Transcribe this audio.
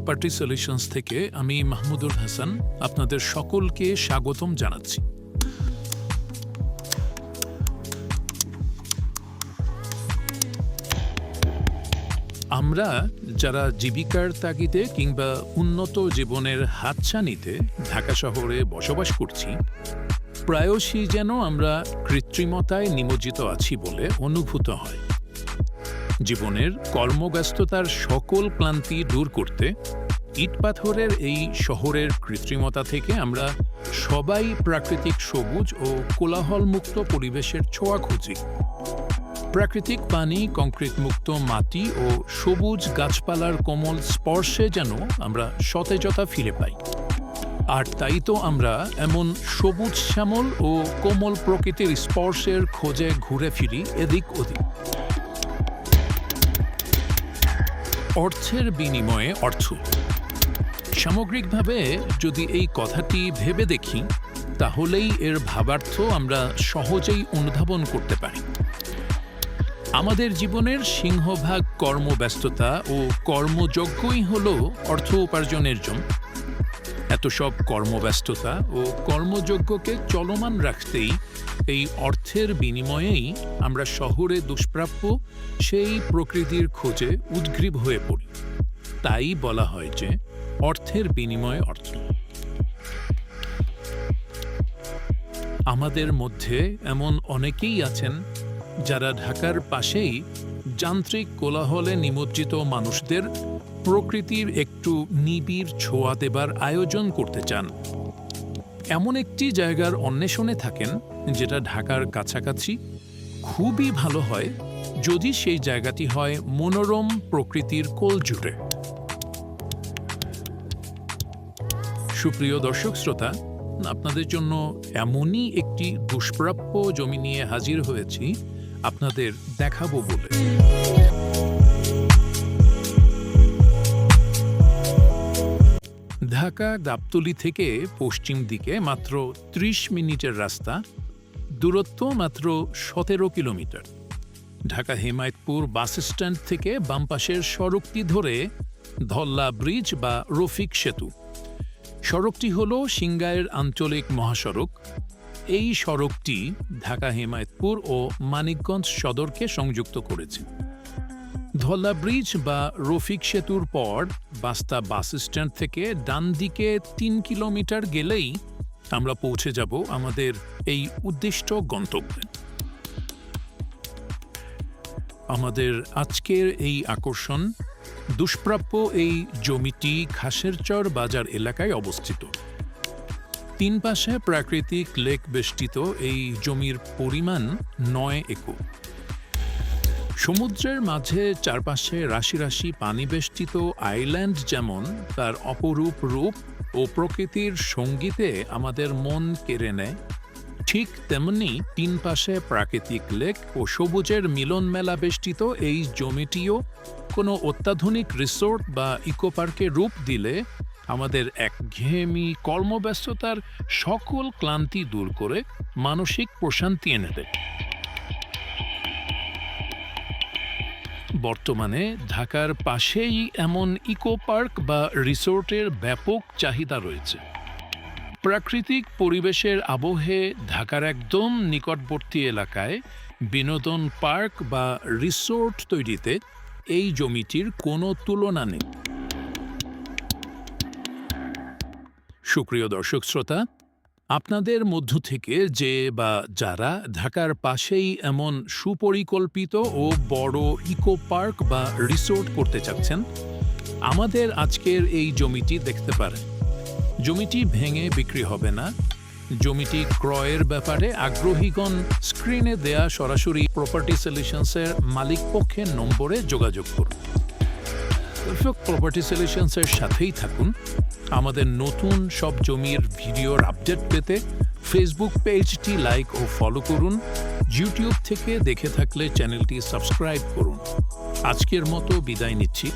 Property solutions থেকে আমি মাহমুদুল হাসান আপনাদের সকলকে স্বাগতম জানাচ্ছি। আমরা যারা জীবিকার তাগিদে কিংবা উন্নত জীবনের হাতছানিতে ঢাকা শহরে বসবাস করছি, প্রায়শই যেন আমরা কৃত্রিমতায় নিমজ্জিত আছি বলে অনুভূত হয়। জীবনের কর্মব্যস্ততার সকল ক্লান্তি দূর করতে ইট পাথরের এই শহরের কৃত্রিমতা থেকে আমরা সবাই প্রাকৃতিক সবুজ ও কোলাহলমুক্ত পরিবেশের ছোঁয়া খুঁজি। প্রাকৃতিক পানি কংক্রিট মুক্ত মাটি ও সবুজ গাছপালার কোমল স্পর্শে যেন আমরা সতেজতা ফিরে পাই। আর তাই তো আমরা এমন সবুজ শ্যামল ও কোমল প্রকৃতির স্পর্শের খোঁজে ঘুরে ফিরি এদিক ওদিক। অর্থের বিনিময়ে অর্থ। সামগ্রিকভাবে যদি এই কথাটি ভেবে দেখি, তাহলেই এর ভাবার্থ আমরা সহজেই অনুধাবন করতে পারি। আমাদের জীবনের সিংহভাগ কর্মব্যস্ততা ও কর্মযজ্ঞই হল অর্থ উপার্জনের জন্য। এত সব কর্মব্যস্ততা ও কর্মযজ্ঞকে চলমান রাখতেই এই অর্থের বিনিময়েই আমরা শহরে দুষ্প্রাপ্য সেই প্রকৃতির খোঁজে উদ্গ্রীব হয়ে পড়ি। তাই বলা হয় যে অর্থের বিনিময়ে অর্থ। আমাদের মধ্যে এমন অনেকেই আছেন যারা ঢাকার পাশেই যান্ত্রিক কোলাহলে নিমজ্জিত মানুষদের প্রকৃতির একটু নিবিড় ছোঁয়া দেবার আয়োজন করতে চান। এমন একটি জায়গার অন্বেষণে থাকেন, যেটা ঢাকার কাছাকাছি। খুবই ভালো হয় যদি সেই জায়গাটি হয় মনোরম প্রকৃতির কোল জুড়ে। সুপ্রিয় দর্শক শ্রোতা, আপনাদের জন্য এমনই একটি দুষ্প্রাপ্য জমি নিয়ে হাজির হয়েছি, আপনাদের দেখাবো বলে। ঢাকা গাবতলি থেকে পশ্চিম দিকে মাত্র ত্রিশ মিনিটের রাস্তা, দূরত্ব মাত্র সতেরো kilometre. Dhaka Hemayetpur bus stand থেকে বাম পাশের সড়কটি ধরে ধল্লা ব্রিজ বা রফিক সেতু। সড়কটি হল সিংগাইয়ের আঞ্চলিক মহাসড়ক। এই সড়কটি ঢাকা হেমায়তপুর ও মানিকগঞ্জ সদরকে সংযুক্ত করেছে। ধল্লা ব্রিজ বা রফিক সেতুর পর বাস্তা বাস স্ট্যান্ড থেকে ডান দিকে তিন কিলোমিটার গেলেই আমরা পৌঁছে যাব আমাদের এই উদ্দিষ্ট গন্তব্যে। আমাদের আজকের এই আকর্ষণ দুষ্প্রাপ্য এই জমিটি ঘাসেরচর বাজার এলাকায় অবস্থিত। তিন পাশে প্রাকৃতিক লেক বেষ্টিত এই জমির পরিমাণ নয় একর। সমুদ্রের মাঝে চারপাশে রাশি রাশি পানি বেষ্টিত আইল্যান্ড যেমন, তার অপরূপ রূপ ও প্রকৃতির সঙ্গীতে আমাদের মন কেড়ে নেয়। ঠিক তেমনি তিন পাশে প্রাকৃতিক লেক ও সবুজের মিলন মেলা বেষ্টিত এই জমিটিও কোনো অত্যাধুনিক রিসোর্ট বা ইকো পার্কে রূপ দিলে আমাদের একঘেয়েমি কর্মব্যস্ততার সকল ক্লান্তি দূর করে মানসিক প্রশান্তি এনে দেয়। বর্তমানে ঢাকার পাশেই এমন ইকো পার্ক বা রিসোর্টের ব্যাপক চাহিদা রয়েছে। প্রাকৃতিক পরিবেশের আবহে ঢাকার একদম নিকটবর্তী এলাকায় বিনোদন পার্ক বা রিসোর্ট তৈরিতে এই জমিটির কোনো তুলনা নেই। সুপ্রিয় দর্শক, শ্রোতা আপনাদের মধ্য থেকে যে বা যারা ঢাকার পাশেই এমন সুপরিকল্পিত ও বড় ইকো পার্ক বা রিসোর্ট করতে চাচ্ছেন, আমাদের আজকের এই জমিটি দেখতে পারেন। জমিটি ভেঙে বিক্রি হবে না। জমিটি ক্রয়ের ব্যাপারে আগ্রহীগণ স্ক্রিনে দেয়া সরাসরি প্রপার্টি সলিউশনসের মালিক পক্ষের নম্বরে যোগাযোগ করুন। দর্শক প্রপার্টি সলিউশনসের সাথেই থাকুন। আমাদের নতুন সব জমির ভিডিওর আপডেট পেতে ফেসবুক পেজটি লাইক ও ফলো করুন। ইউটিউব থেকে দেখে থাকলে চ্যানেলটি সাবস্ক্রাইব করুন। আজকের মতো বিদায় নিচ্ছি।